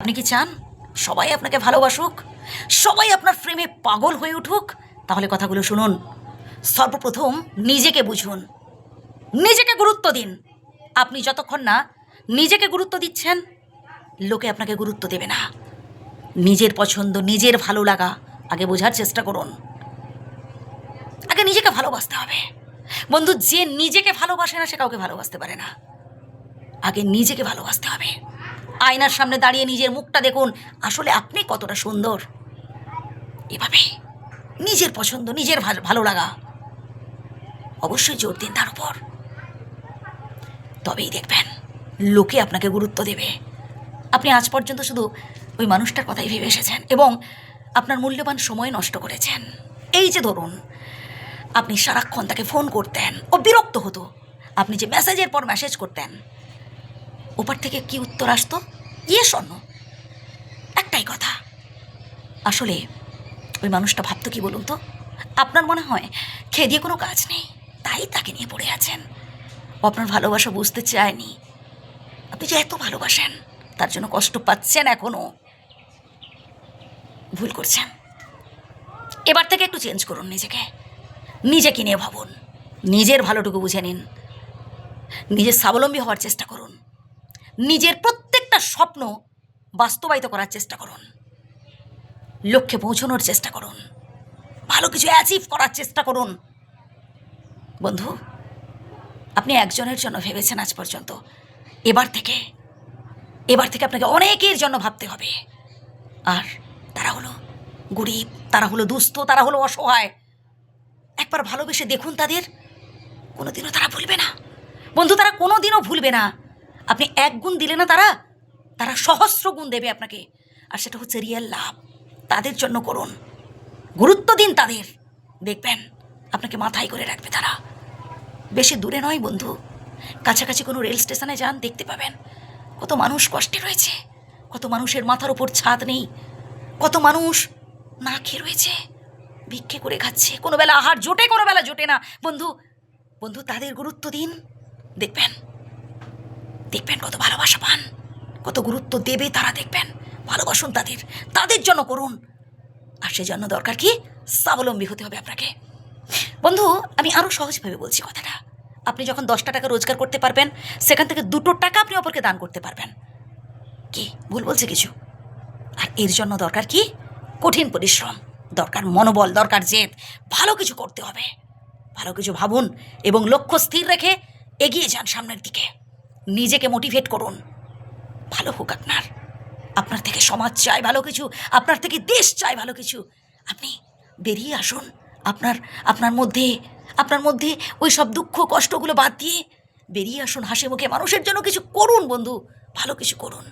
আপনি কি চান? সবাই আপনাকে ভালোবাসুক। সবাই আপনার প্রেমে পাগল হয়ে উঠুক। তাহলে কথাগুলো শুনুন। সর্বপ্রথম নিজেকে বুঝুন। নিজেকে গুরুত্ব দিন। আপনি যতক্ষণ না নিজেকে গুরুত্ব দিচ্ছেন, লোকে আপনাকে গুরুত্ব দেবে না। নিজের পছন্দ, নিজের ভালো লাগা আগে বোঝার চেষ্টা করুন। আগে নিজেকে ভালোবাসতে হবে। বন্ধু, যে নিজেকে ভালোবাসে না, সে কাউকে ভালোবাসতে পারে না। আগে নিজেকে ভালোবাসতে হবে। আয়নার সামনে দাঁড়িয়ে নিজের মুখটা দেখুন। আসলে আপনি কতটা সুন্দর। এভাবে নিজের পছন্দ, নিজের ভালো লাগা। অবশ্যই জোর দিন তার উপর। তবেই দেখবেন, লোকে আপনাকে গুরুত্ব দেবে। আপনি আজ পর্যন্ত শুধু ওই মানুষটার কথাই ভেবে এসেছেন এবং আপনার মূল্যবান সময় নষ্ট করেছেন। এই যে ধরুন, আপনি সারাক্ষণ তাকে ফোন করতেন ও বিরক্ত হতো। আপনি যে মেসেজের পর মেসেজ করতেন, ওপার থেকে কি উত্তর আসতো? ইয়ে স্বর্ণ একটাই কথা। আসলে ওই মানুষটা ভাবতো কি বলুন তো? আপনার মনে হয় খেয়ে দিয়ে কোনো কাজ নেই, তাই তাকে নিয়ে পড়ে আছেন। ও আপনার ভালোবাসা বুঝতে চায়নি। আপনি যে এত ভালোবাসেন, তার জন্য কষ্ট পাচ্ছেন এখনও ভুল করছেন। এবার থেকে একটু চেঞ্জ করুন নিজেকে। নিজেকে নিয়ে ভাবুন। নিজের ভালোটুকু বুঝে নিন। নিজের স্বাবলম্বী হওয়ার চেষ্টা করুন। নিজের স্বপ্ন বাস্তবায়িত করার চেষ্টা করুন। লক্ষ্যে পৌঁছানোর চেষ্টা করুন। ভালো কিছু অ্যাচিভ করার চেষ্টা করুন। বন্ধু, আপনি একজনের জন্য ভেবেছেন আজ পর্যন্ত। এবার থেকে এবার থেকে আপনাকে অনেকের জন্য ভাবতে হবে। আর তারা হলো গরিব, তারা হলো দুস্থ, তারা হলো অসহায়। একবার ভালোবেসে দেখুন তাদের। কোনোদিনও তারা ভুলবে না। বন্ধু, তারা কোনোদিনও ভুলবে না। আপনি এক গুণ দিলে না তারা তারা সহস্র গুণ দেবে আপনাকে। আর সেটা হচ্ছে রিয়েল লাভ। তাদের জন্য করুন। গুরুত্ব দিন তাদের। দেখবেন, আপনাকে মাথায় করে রাখবে তারা। বেশি দূরে নয় বন্ধু। কাছাকাছি কোনো রেল স্টেশনে যান, দেখতে পাবেন। কত মানুষ কষ্টে রয়েছে। কত মানুষের মাথার উপর ছাদ নেই। কত মানুষ না খেয়ে রয়েছে। ভিক্ষে করে খাচ্ছে। কোনো বেলা আহার জোটে, কোনো বেলা জোটে না। বন্ধু বন্ধু, তাদের গুরুত্ব দিন। দেখবেন দেখবেন কত ভালোবাসা পান। কত গুরুত্ব দেবে তারা দেখবেন। ভালোবাসুন তাদের। তাদের জন্য করুন। আর সেজন্য দরকার কি? স্বাবলম্বী হতে হবে আপনাকে। বন্ধু, আমি আরও সহজভাবে বলছি কথাটা। আপনি যখন দশটা টাকা রোজগার করতে পারবেন, সেখান থেকে দুটো টাকা আপনি অপরকে দান করতে পারবেন। কি? ভুল বলছে কিছু? আর এর জন্য দরকার কি? কঠিন পরিশ্রম, দরকার মনোবল, দরকার জেদ। ভালো কিছু করতে হবে। ভালো কিছু ভাবুন এবং লক্ষ্য স্থির রেখে এগিয়ে যান সামনের দিকে। নিজেকে মোটিভেট করুন। ভালো হোক আপনার। আপনার থেকে সমাজ চায় ভালো কিছু, আপনার থেকে দেশ চায় ভালো কিছু। আপনি বেরিয়ে আসুন। আপনার আপনার মধ্যে আপনার মধ্যে ওই সব দুঃখ, কষ্টগুলো বাদ দিয়ে বেরিয়ে আসুন হাসি মুখে মানুষের জন্য কিছু করুন বন্ধু, ভালো কিছু করুন।